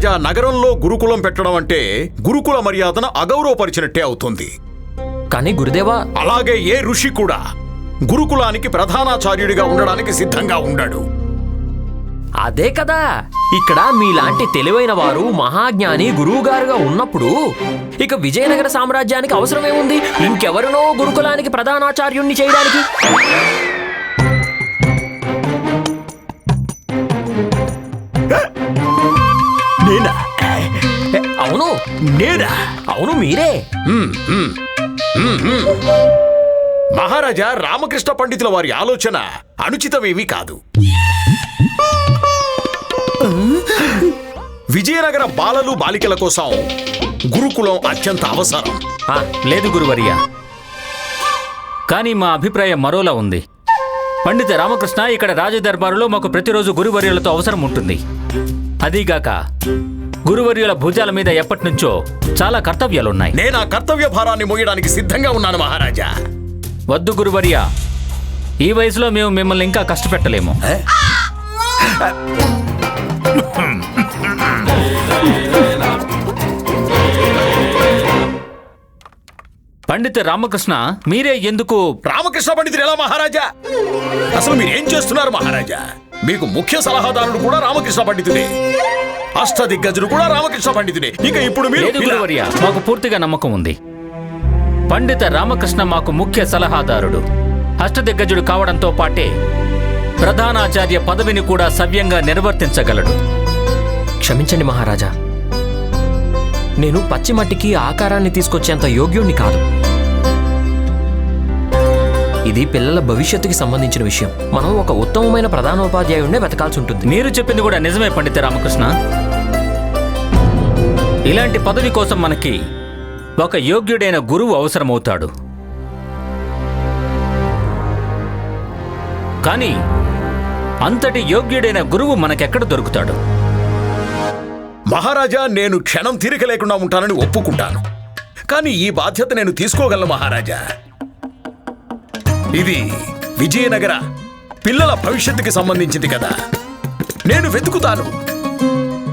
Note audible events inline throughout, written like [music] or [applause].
మహారాజా నగరంలో గురుకులం పెట్టడం అంటే గురుకుల మర్యాదను అగౌరవపరిచినట్టే అవుతుంది. కానీ గురుదేవా అలాగే ఏ ఋషి కూడా గురుకులానికి ప్రధానాచార్యుడిగా ఉండడానికి సిద్ధంగా ఉండాడు. అదే కదా. ఇక్కడ మీలాంటి తెలివైన వారు మహాజ్ఞాని గురువుగారుగా ఉన్నప్పుడు ఇక విజయనగర సామ్రాజ్యానికి అవసరమేముంది? ఇంకెవరినో గురుకులానికి ప్రధానాచార్యుణ్ణి చేయడానికి? అవును నేనా అవును మీరే. మహారాజా రామకృష్ణ పండితుల వారి ఆలోచన అనుచితమేమీ కాదు. విజయనగర బాలలు బాలికల కోసం గురుకులం అత్యంత అవసరం. లేదు గురువర్య. కానీ మా అభిప్రాయం మరోలా ఉంది. పండిత రామకృష్ణ ఇక్కడ రాజదర్బారులో మాకు ప్రతిరోజు గురువర్యులతో అవసరం ఉంటుంది. అదీగాక గురువర్యుల భుజాల మీద ఎప్పటి నుంచో చాలా కర్తవ్యాలున్నాయి. నేను ఆ కర్తవ్య భారాన్ని మోయడానికి సిద్ధంగా ఉన్నాను మహారాజా. వద్దు గురువర్య. ఈ వయసులో మేము మిమ్మల్ని ఇంకా కష్టపెట్టలేము. పండిత రామకృష్ణ మీరే ఎందుకు రామకృష్ణ పండితుడు ఎలా మహారాజా? అసలు మీరు ఏం చేస్తున్నారు మహారాజా? మీకు ముఖ్య సలహాదారుడు కూడా రామకృష్ణ పండితుడే. అష్టదిగ్గజుడు కూడా రామకృష్ణ పండితుడే. ఇక ఇప్పుడు మీరు గురువర్య మాకు పూర్తిగా నమ్మకం ఉంది. పండిత రామకృష్ణ మాకు ముఖ్య సలహాదారుడు. అష్టదిగ్గజుడు కావడంతో పాటే ప్రధానాచార్య పదవిని కూడా సవ్యంగా నిర్వర్తించగలడు. క్షమించండి మహారాజా. నేను పచ్చిమట్టికి ఆకారాన్ని తీసుకొచ్చేంత యోగ్యుణ్ణి కాదు. ఇది పిల్లల భవిష్యత్తుకి సంబంధించిన విషయం. మనం ఒక ఉత్తమమైన ప్రధానోపాధ్యాయుడినే వెతకాల్సి ఉంటుంది మీరు చెప్పింది కూడా నిజమే పండిత రామకృష్ణ. ఇలాంటి పదవి కోసం మనకి ఒక యోగ్యుడైన గురువు అవసరమవుతాడు. కానీ అంతటి యోగ్యుడైన గురువు మనకెక్కడ దొరుకుతాడు? మహారాజా నేను క్షణం తీరిక లేకుండా ఉంటానని ఒప్పుకుంటాను. కానీ ఈ బాధ్యత నేను తీసుకోగలను మహారాజా. ఇది విజయనగర పిల్లల భవిష్యత్తుకి సంబంధించింది కదా. నేను వెతుకుతాను.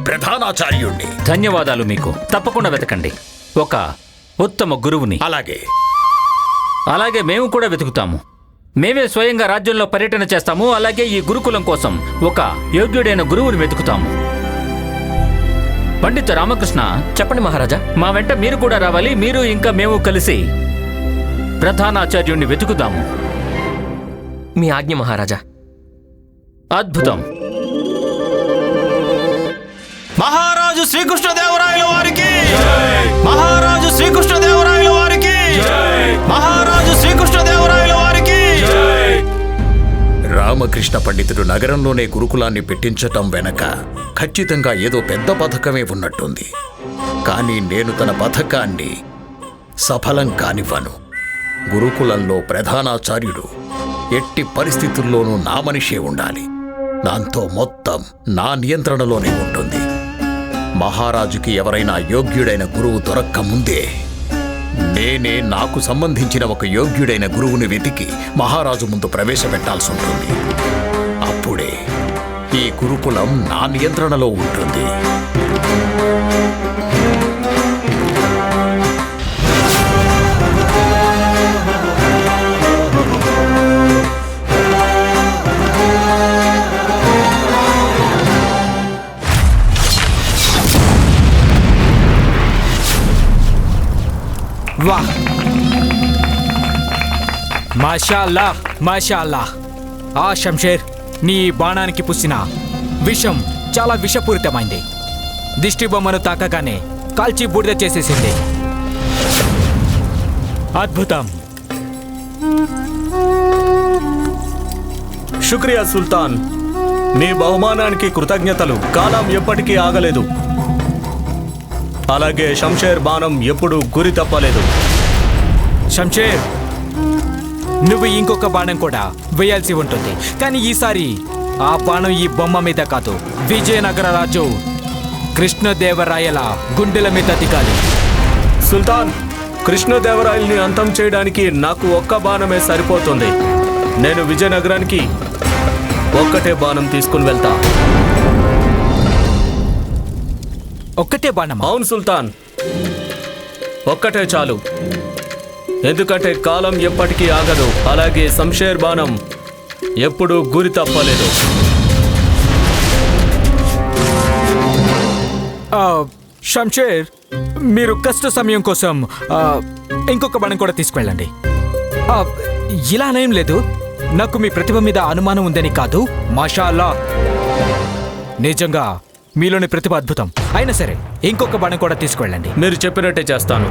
ప్రధానాచార్యుణ్ణి. ధన్యవాదాలు మీకు. తప్పకుండా వెతకండి. ఒక ఉత్తమ గురువుని. అలాగే. అలాగే మేము కూడా వెతుకుతాము. మేమే స్వయంగా రాజ్యంలో పర్యటన చేస్తాము. అలాగే ఈ గురుకులం కోసం ఒక యోగ్యుడైన గురువుని వెతుకుతాము. పండిత రామకృష్ణ చెప్పండి మహారాజా. మా వెంట మీరు కూడా రావాలి. మీరు ఇంకా మేము కలిసి ప్రధానాచార్యుణ్ణి వెతుకుదాము. మీ ఆజ్ఞ మహారాజా. అద్భుతం. మహారాజు శ్రీకృష్ణదేవరాయల వారికి. మహారాజు శ్రీకృష్ణదేవరాయల వారికి. మహారాజు శ్రీకృష్ణదేవరాయల వారికి. రామకృష్ణ పండితుడు నగరంలోనే గురుకులాన్ని పెట్టించటం వెనక ఖచ్చితంగా ఏదో పెద్ద పథకమే ఉన్నట్టుంది. కానీ నేను తన పథకాన్ని సఫలం కానివ్వను. గురుకులంలో ప్రధానాచార్యుడు ఎట్టి పరిస్థితుల్లోనూ నా మనిషే ఉండాలి. దాంతో మొత్తం నా నియంత్రణలోనే ఉంటుంది. మహారాజుకి ఎవరైనా యోగ్యుడైన గురువు దొరక్క ముందే నేనే నాకు సంబంధించిన ఒక యోగ్యుడైన గురువుని వెతికి మహారాజు ముందు ప్రవేశపెట్టాల్సి ఉంటుంది. అప్పుడే ఈ గురుకులం నా నియంత్రణలో ఉంటుంది. వాహ్ మాషాల్లా మాషాల్లా ఆ శంషేర్ నీ బాణానికి పుసిన విషం చాలా విషపూరితమైంది. దిష్టి బొమ్మను తాకగానే కాల్చి బూడిద చేసేసింది. అద్భుతం. శుక్రియా సుల్తాన్ నీ బహుమానానికి కృతజ్ఞతలు. కాలం ఎప్పటికీ ఆగలేదు. అలాగే శంషేర్ బాణం ఎప్పుడూ గురి తప్పలేదు. శంషేర్ నువ్వు ఇంకొక బాణం కూడా వేయాల్సి ఉంటుంది. కానీ ఈసారి ఆ బాణం ఈ బొమ్మ మీద కాదు. విజయనగర రాజు కృష్ణదేవరాయల గుండెల మీద దిగాలి. సుల్తాన్ కృష్ణదేవరాయల్ని అంతం చేయడానికి నాకు ఒక్క బాణమే సరిపోతుంది. నేను విజయనగరానికి ఒక్కటే బాణం తీసుకుని వెళ్తా. ఒక్కటే బాణమా? అవును సుల్తాన్. ఒక్కటే చాలు. ఎందుకంటే కాలం ఎప్పటికీ ఆగదు. అలాగే శంషేర్ బాణం ఎప్పుడూ గురి తప్పలేదు. షంషేర్ మీరు కష్ట సమయం కోసం ఇంకొక బాణం కూడా తీసుకెళ్ళండి ఆ, ఇలానేం లేదు. నాకు మీ ప్రతిభ మీద అనుమానం ఉందని కాదు. మాషాల్లా. నిజంగా మీలోని ప్రతిభ అద్భుతం. అయినా సరే ఇంకొక బాణం కూడా తీసుకెళ్ళండి మీరు చెప్పినట్టే చేస్తాను.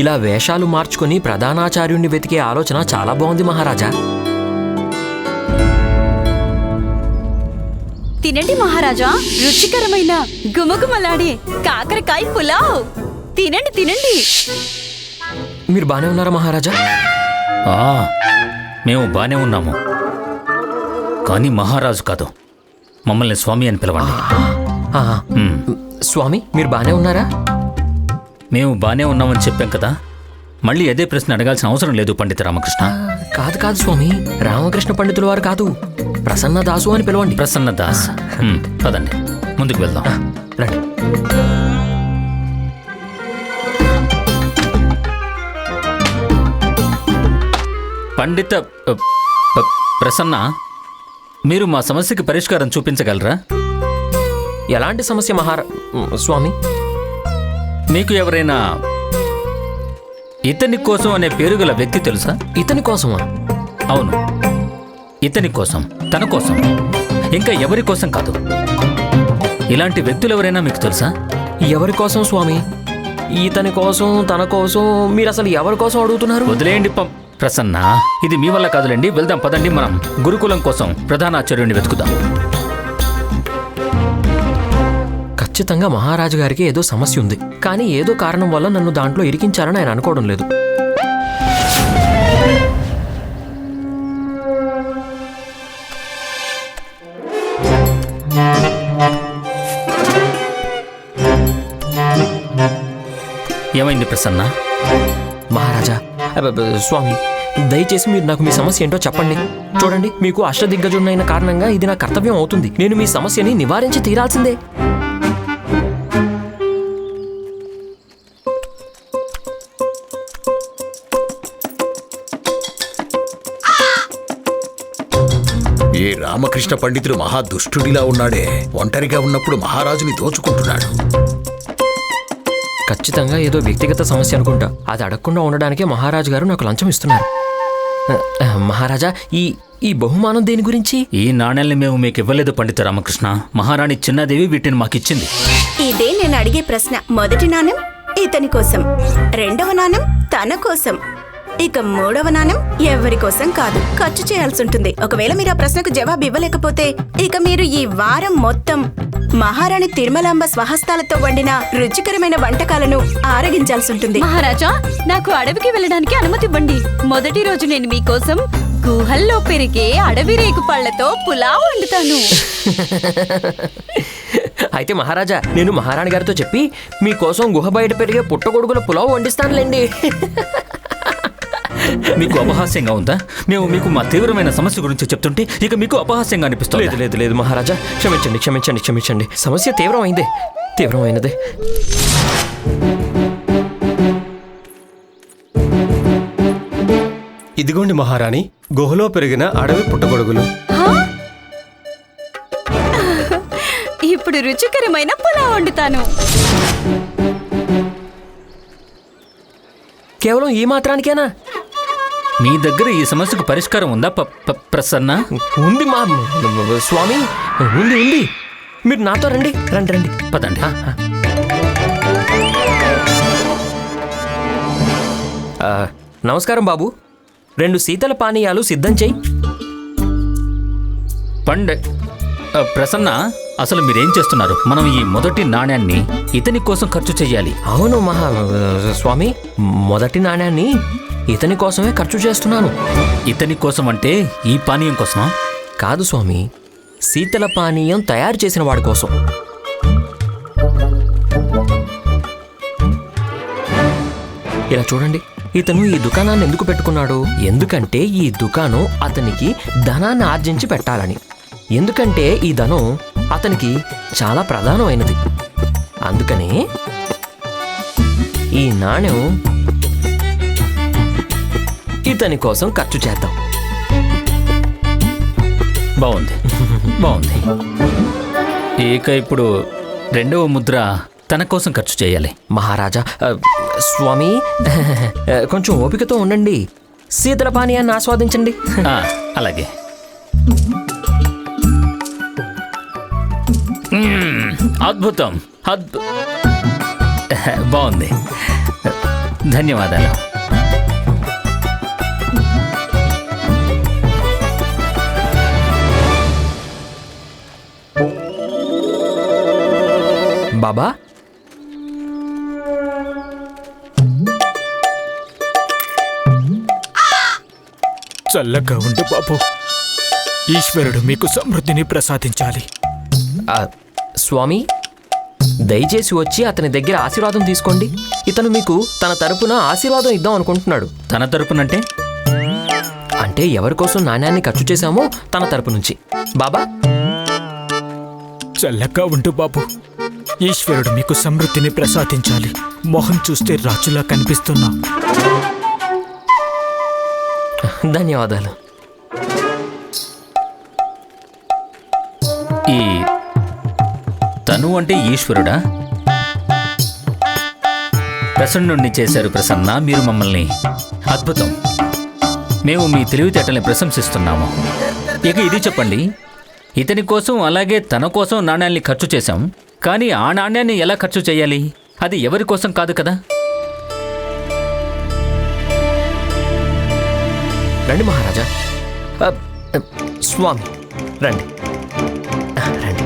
ఇలా వేషాలు మార్చుకుని ప్రధానాచార్యుణ్ణి వెతికే ఆలోచన చాలా బాగుంది మహారాజా. తినండి మహారాజా రుచికరమైన గుమగుమలాడే కాకరకాయ పులావ్. తినండి తినండి. మీరు బానే ఉన్నారా మహారాజా? ఆ, మేము బానే ఉన్నాము. కానీ మహారాజు కాదు మమ్మల్ని స్వామి అని పిలవండి. ఆ, స్వామి మీరు బానే ఉన్నారా? మేము బానే ఉన్నామని చెప్పాం కదా. మళ్ళీ అదే ప్రశ్న అడగాల్సిన అవసరం లేదు పండిత రామకృష్ణ. కాదు కాదు స్వామి రామకృష్ణ పండితుల వారు కాదు. ప్రసన్న దాసు అని పిలవండి. ప్రసన్న దాస్. పదండి. ముందుకు వెళ్దాం. రండి. పండిత ప- ప్రసన్న మీరు మా సమస్యకి పరిష్కారం చూపించగలరా? ఎలాంటి సమస్య మహారా స్వామి? మీకు ఎవరైనా ఇతని కోసం అనే పేరు గల వ్యక్తి తెలుసా? ఇతని కోసమా? అవును. ఇతని కోసం తన కోసం. ఇంకా ఎవరి కోసం కాదు. ఇలాంటి వ్యక్తులు ఎవరైనా మీకు తెలుసా? ఎవరి కోసం స్వామి? ఇతని కోసం తన కోసం మీరు అసలు ఎవరి కోసం అడుగుతున్నారు? వదిలేయండి పం ప్రసన్న ఇది మీ వల్ల కాదులేండి. వెళ్దాం పదండి మనం గురుకులం కోసం ప్రధానాచార్యుడిని వెతుకుదాం. ఖచ్చితంగా మహారాజు గారికి ఏదో సమస్య ఉంది. కానీ ఏదో కారణం వల్ల నన్ను దాంట్లో ఇరికించాలని ఆయన అనుకోవడం లేదు. ఏమైంది ప్రసన్న? మహారాజా స్వామి దయచేసి మీరు నాకు మీ సమస్య ఏంటో చెప్పండి. చూడండి మీకు అష్టదిగ్గజున్నైన కారణంగా ఇది నా కర్తవ్యం అవుతుంది. నేను మీ సమస్యని నివారించి తీరాల్సిందే. రామకృష్ణ పండితుడు మహా దుష్టుడిలా ఉన్నాడే. ఒంటరిగా ఉన్నప్పుడు మహారాజుని దోచుకుంటున్నాడు. ఖచ్చితంగా ఏదో వ్యక్తిగత సమస్య అనుకుంటా. అది అడగకుండా ఉండడానికే మహారాజు గారు నాకు లంచం ఇస్తున్నారు. మహారాజా ఈ ఈ బహుమానం దేని గురించి? ఈ నాణ్యాల్ని మేము మీకు ఇవ్వలేదు పండిత రామకృష్ణ. మహారాణి చిన్నాదేవి వీటిని మాకిచ్చింది. ఇదే నేను అడిగే ప్రశ్న. మొదటి నాణం ఇతని కోసం. రెండవ నాణం తన కోసం. ఇక మూడవ నాణం ఎవరి కోసం కాదు. ఖర్చు చేయాల్సి ఉంటుంది. ఒకవేళ మీరు ఆ ప్రశ్నకు జవాబు ఇవ్వలేకపోతే ఇక మీరు ఈ వారం మొత్తం మహారాణి తిరుమలాంబ స్వహస్తాలతో వండిన రుచికరమైన వంటకాలను ఆరగించాల్సి ఉంటుంది. మహారాజా నాకు అడవికి వెళ్ళడానికి అనుమతి ఇవ్వండి. మొదటి రోజు నేను మీకోసం గుహల్లో పెరిగే అడవి రేగు పళ్ళతో పులావ్ వండుతాను. [laughs] అయితే మహారాజా నేను మహారాణి గారితో చెప్పి మీకోసం గుహ బయట పెరిగే పుట్టగొడుగుల పులావ్ వండిస్తానులేండి. [laughs] మీకు అపహాస్యంగా ఉందా? మేము మీకు మా తీవ్రమైన సమస్య గురించి చెప్తుంటే ఇక మీకు అపహాస్యంగా అనిపిస్తుంది? లేదు లేదు లేదు మహారాజా. క్షమించండి క్షమించండి క్షమించండి. సమస్య తీవ్రమైందే. తీవ్రమైనదే. ఇదిగోండి మహారాణి గుహలో పెరిగిన అడవి పుట్టగొడుగులు? ఇప్పుడు రుచికరమైన పులావ్ వండుతాను. కేవలం ఈ మాత్రానికేనా? మీ దగ్గర ఈ సమస్యకు పరిష్కారం ఉందా ప్రసన్న? ఉంది మా స్వామి. ఉంది ఉంది. మీరు నాతో రండి రండి రండి. పదండి. నమస్కారం బాబు. రెండు శీతల పానీయాలు సిద్ధం చేయి. పండ్ ప్రసన్న అసలు మీరేం చేస్తున్నారు? మనం ఈ మొదటి నాణ్యాన్ని ఇతని కోసం ఖర్చు చేయాలి. అవును మహా స్వామి. మొదటి నాణ్యాన్ని ఇతని కోసమే ఖర్చు చేస్తున్నాను. ఇతని కోసం అంటే ఈ పానీయం కోసమా? కాదు స్వామి శీతల పానీయం తయారు చేసిన వాడి కోసం. ఇలా చూడండి ఇతను ఈ దుకాణాన్ని ఎందుకు పెట్టుకున్నాడు? ఎందుకంటే ఈ దుకాణం అతనికి ధనాన్ని ఆర్జించి పెట్టాలని. ఎందుకంటే ఈ ధనం అతనికి చాలా ప్రధానమైనది. అందుకనే ఈ నాణ్యం ఇతని కోసం ఖర్చు చేద్దాం. బాగుంది. బాగుంది. ఇక ఇప్పుడు రెండవ ముద్ర తన కోసం ఖర్చు చేయాలి. మహారాజా స్వామి కొంచెం ఓపికతో ఉండండి. శీతల పానీయాన్ని ఆస్వాదించండి. అలాగే. అద్భుతం. అద్భు బాగుంది. ధన్యవాదాలు. బాబా. చల్లగా ఉండు బాబు. ఈశ్వరుడు మీకు సమృద్ధిని ప్రసాదించాలి. ఆ, స్వామి దయచేసి వచ్చి అతని దగ్గర ఆశీర్వాదం తీసుకోండి. ఇతను మీకు తన తరపున ఆశీర్వాదం ఇద్దాం అనుకుంటున్నాడు. తన తరపునంటే? అంటే ఎవరి కోసం నాణ్యాన్ని ఖర్చు చేశామో తన తరపు నుంచి. బాబా. చల్లగా ఉండు బాబు. ఈశ్వరుడు మీకు సమృద్ధిని ప్రసాదించాలి. మొహం చూస్తే రాజులా కనిపిస్తున్నా. ధన్యవాదాలు. ఈ తను అంటే ఈశ్వరుడా? ప్రసన్నుణ్ణి చేశారు ప్రసన్న మీరు మమ్మల్ని అద్భుతం. మేము మీ తెలివితేటల్ని ప్రశంసిస్తున్నాము. ఇక ఇది చెప్పండి. ఇతని కోసం అలాగే తన కోసం నాణ్యాల్ని ఖర్చు చేశాం. కానీ ఆ నాణ్యాన్ని ఎలా ఖర్చు చేయాలి? అది ఎవరి కోసం కాదు కదా? రండి మహారాజా. స్వామి రండి. రండి.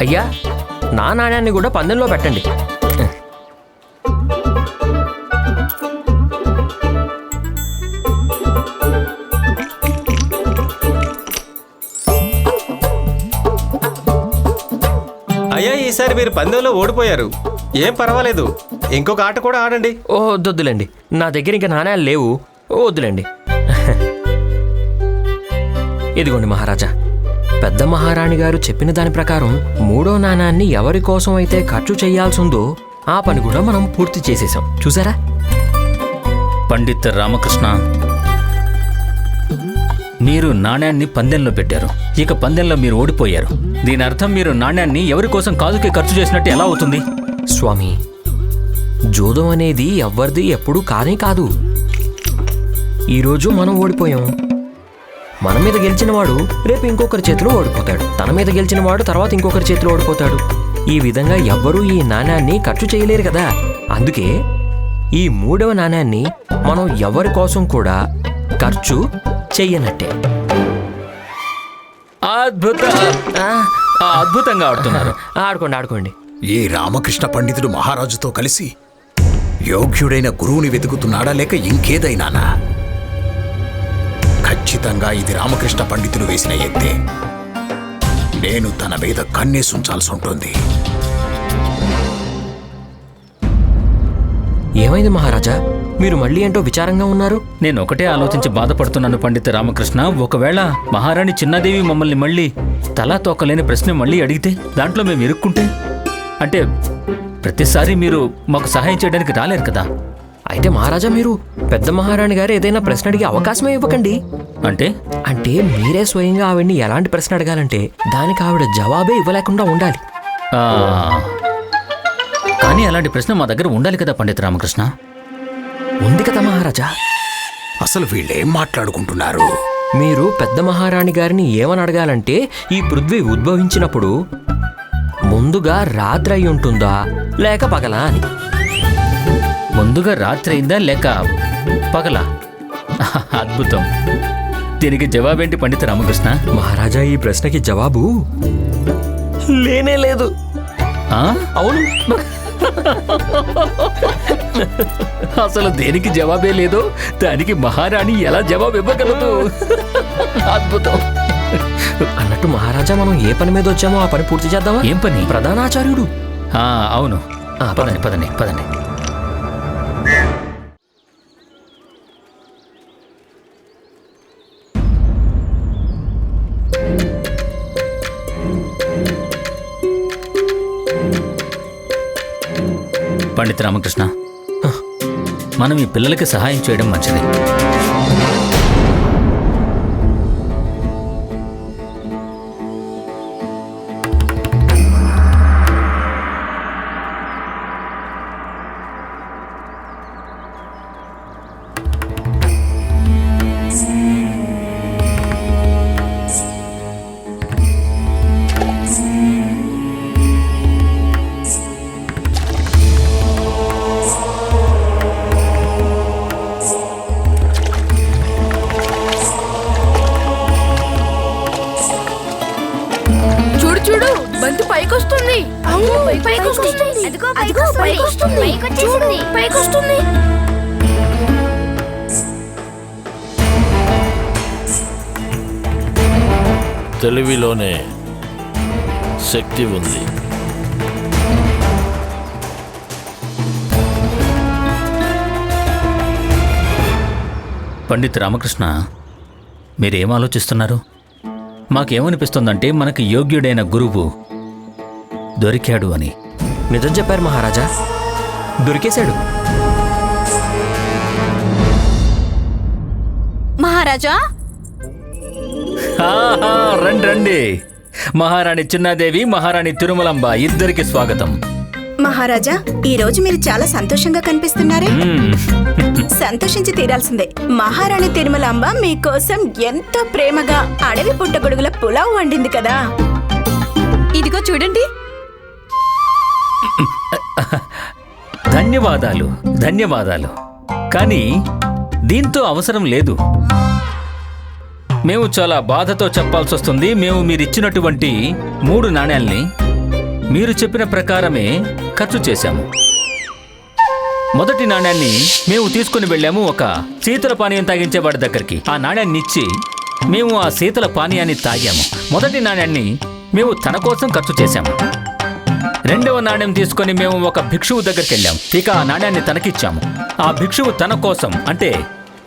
అయ్యా నా నాణ్యాన్ని కూడా పందెంలో పెట్టండి. ఈసారి మీరు పందెంలో ఓడిపోయారు. ఏం పర్వాలేదు. ఇంకొక ఆట కూడా ఆడండి. ఓ వద్దులేండి నా దగ్గర ఇంకా నాణ్యాలు లేవు. ఓ, వద్దులేండి. [laughs] ఇదిగోండి మహారాజా. పెద్ద మహారాణి గారు చెప్పిన దాని ప్రకారం మూడో నాణాన్ని ఎవరి కోసం అయితే ఖర్చు చేయాల్సిందో ఆ పని కూడా మనం పూర్తి చేసేసాం చూసారా? పండిత్ రామకృష్ణ మీరు నాణ్యాన్ని పందెంలో పెట్టారు. ఇక పందెంలో మీరు ఓడిపోయారు. దీని అర్థం మీరు నాణ్యాన్ని ఎవరి కోసం కాదుకే ఖర్చు చేసినట్టు ఎలా అవుతుంది? స్వామి జూదం అనేది ఎవరిది ఎప్పుడూ కానే కాదు. ఈరోజు మనం ఓడిపోయాం. మన మీద గెలిచిన వాడు రేపు ఇంకొకరి చేతిలో ఓడిపోతాడు. తన మీద గెలిచిన వాడు తర్వాత ఇంకొకరి చేతిలో ఓడిపోతాడు. ఈ విధంగా ఎవ్వరూ ఈ నాణ్యాన్ని ఖర్చు చేయలేరు కదా. అందుకే ఈ మూడవ నాణ్యాన్ని మనం ఎవరి కోసం కూడా ఖర్చు చెయ్యనట్టే అద్భుత. అద్భుతంగా ఆడుతున్నారు. ఆడుకోండి ఆడుకోండి. ఈ రామకృష్ణ పండితుడు మహారాజుతో కలిసి యోగ్యుడైన గురువుని వెతుకుతున్నాడా లేక ఇంకేదైనానా? ఖచ్చితంగా ఇది రామకృష్ణ పండితుడు వేసిన ఎత్తే. నేను తన మీద కన్నేసుంచాల్సి ఉంటుంది. ఏమైంది మహారాజా? మీరు మళ్ళీ ఏంటో విచారంగా ఉన్నారు? నేను ఒకటే ఆలోచించి బాధపడుతున్నాను పండిత రామకృష్ణ. ఒకవేళ మహారాణి చిన్నాదేవి మమ్మల్ని మళ్ళీ తలా తోకలేని ప్రశ్న మళ్ళీ అడిగితే దాంట్లో మేము ఇరుక్కుంటే? అంటే ప్రతిసారి మీరు మాకు సహాయం చేయడానికి రాలేరు కదా? అయితే మహారాజా మీరు పెద్ద మహారాణి గారు ఏదైనా ప్రశ్న అడిగే అవకాశమే ఇవ్వకండి. అంటే? అంటే మీరే స్వయంగా ఆవిడ్ని ఎలాంటి ప్రశ్న అడగాలంటే దానికి ఆవిడ జవాబే ఇవ్వలేకుండా ఉండాలి. కానీ అలాంటి ప్రశ్న మా దగ్గర ఉండాలి కదా పండిత రామకృష్ణ? ఉంది కదా మహారాజా? అసలు వీళ్ళేం మాట్లాడుకుంటున్నారు? మీరు పెద్ద మహారాణి గారిని ఏమని అడగాలంటే ఈ పృథ్వీ ఉద్భవించినప్పుడు ముందుగా రాత్రి అయి ఉంటుందా లేక పగలా అని? ముందుగా రాత్రి అయిందా లేక పగల? [laughs] అద్భుతం. దీనికి జవాబేంటి పండిత రామకృష్ణ? మహారాజా ఈ ప్రశ్నకి జవాబు? లేనే లేదు. ఆ? అవును. అసలు దేనికి జవాబే లేదో. దానికి మహారాణి ఎలా జవాబు ఇవ్వగలదు? అద్భుతం. అన్నట్టు మహారాజా మనం ఏ పని మీద వచ్చామో ఆ పని పూర్తి చేద్దామా? ఏం పని? ప్రధానాచార్యుడు. అవును. పదండి పదండి పదండి. పండిత్ రామకృష్ణ మనం ఈ పిల్లలకి సహాయం చేయడం మంచిది. తెలివిలోనే శక్తి ఉంది. పండిత్ రామకృష్ణ మీరేం ఆలోచిస్తున్నారు? మాకేమనిపిస్తుందంటే మనకి యోగ్యుడైన గురువు దొరికాడు అని. నిజం చెప్పారు మహారాజా. దొరికేశాడు. మహారాజా? ఆహా, రండి రండి. మహారాణి చిన్నాదేవి మహారాణి తిరుమలంబ ఇద్దరికి స్వాగతం. మహారాజా ఈ రోజు మీరు చాలా సంతోషంగా కనిపిస్తున్నారే. సంతోషించి తీరాల్సిందే. మహారాణి తిరుమలాంబ మీకోసం ఎంతో ప్రేమగా అడవి పుట్టగొడుగుల పులావ్ వండింది కదా. ఇదిగో చూడండి. [laughs] ధన్యవాదాలు ధన్యవాదాలు. కానీ దీంతో అవసరం లేదు. మేము చాలా బాధతో చెప్పాల్సి వస్తుంది. మేము మీరిచ్చినటువంటి మూడు నాణ్యాల్ని మీరు చెప్పిన ప్రకారమే ఖర్చు చేశాము. మొదటి నాణ్యాన్ని మేము తీసుకుని వెళ్ళాము ఒక శీతల పానీయం తాగించే వాడి దగ్గరికి. ఆ నాణ్యాన్ని ఇచ్చి మేము ఆ శీతల పానీయాన్ని తాగాము. మొదటి నాణ్యాన్ని మేము తన కోసం ఖర్చు చేశాము. రెండవ నాణ్యం తీసుకొని మేము ఒక భిక్షువు దగ్గరికి వెళ్ళాం ఇక ఆ నాణ్యాన్ని తనకిచ్చాము. ఆ భిక్షువు తన కోసం అంటే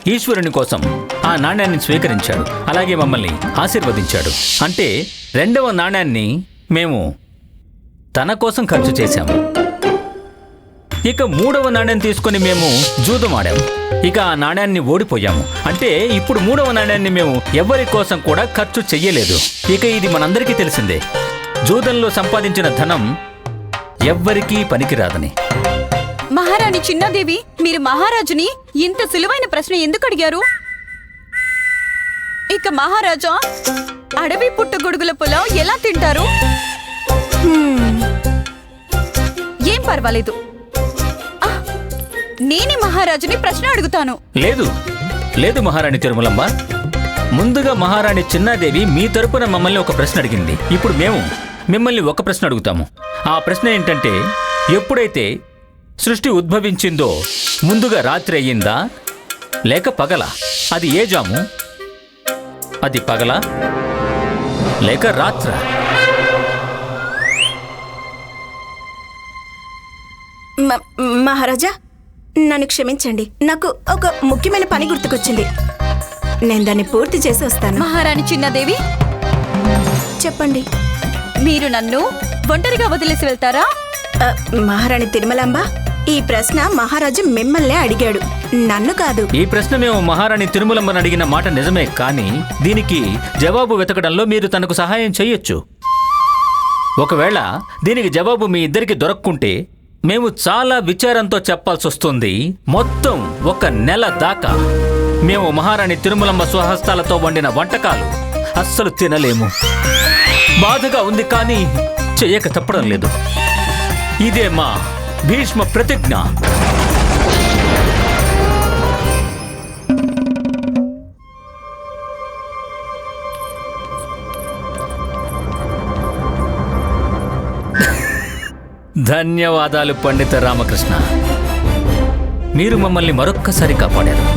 ఈశ్వరుని కోసం ఆ నాణ్యాన్ని స్వీకరించాడు. అలాగే మమ్మల్ని ఆశీర్వదించాడు. అంటే రెండవ నాణ్యాన్ని మేము తన కోసం ఖర్చు చేశాము. ఇక మూడవ నాణ్యం తీసుకొని మేము జూదం ఆడాము. ఇక ఆ నాణ్యాన్ని ఓడిపోయాము. అంటే ఇప్పుడు మూడవ నాణ్యాన్ని మేము ఎవరి కోసం కూడా ఖర్చు చెయ్యలేదు. ఇక ఇది మనందరికీ తెలిసిందే. జూదంలో సంపాదించిన ధనం ఎవ్వరికీ పనికిరాదని. మహారాణి చిన్నాదేవి మీరు మహారాజుని ఇంత సులువైన ప్రశ్న ఎందుకు అడిగారు? ఇక మహారాజా అడవి పుట్టగొడుగుల పులావ్ ఎలా తింటారు? ఏం పర్వాలేదు. ఆ, నేనే మహారాజుని ప్రశ్న అడుగుతాను. లేదు. లేదు మహారాణి తిరుమలమ్మ. ముందుగా మహారాణి చిన్నాదేవి మీ తరపున మమ్మల్ని ఒక ప్రశ్న అడిగింది. ఇప్పుడు మేము మిమ్మల్ని ఒక ప్రశ్న అడుగుతాము. ఆ ప్రశ్న ఏంటంటే ఎప్పుడైతే సృష్టి ఉద్భవించిందో ముందుగా రాత్రి అయ్యిందా? లేక పగల? అది ఏ జాము? అది పగల? లేక రాత్ర? మహారాజా నన్ను క్షమించండి. నాకు ఒక ముఖ్యమైన పని గుర్తుకొచ్చింది. నేను దాన్ని పూర్తి చేసి వస్తాను. మహారాణి చిన్నాదేవి? చెప్పండి. మీరు నన్ను ఒంటరిగా వదిలేసి వెళ్తారా? మహారాణి తిరుమలాంబ ఈ ప్రశ్న మహారాజు మిమ్మల్నే అడిగాడు. నన్ను కాదు. ఈ ప్రశ్న మేము మహారాణి తిరుమలమ్మని అడిగిన మాట నిజమే కానీ దీనికి జవాబు వెతకడంలో మీరు తనకు సహాయం చేయొచ్చు. ఒకవేళ దీనికి జవాబు మీ ఇద్దరికి దొరక్కుంటే మేము చాలా విచారంతో చెప్పాల్సి వస్తుంది. మొత్తం ఒక నెల దాకా మేము మహారాణి తిరుమలమ్మ స్వహస్తాలతో వండిన వంటకాలు అస్సలు తినలేము. బాధగా ఉంది కానీ చెయ్యక తప్పడం లేదు. ఇదే మా భీష్మ ప్రతిజ్ఞ. ధన్యవాదాలు పండిత రామకృష్ణ. మీరు మమ్మల్ని మరొక్కసారి కాపాడారు.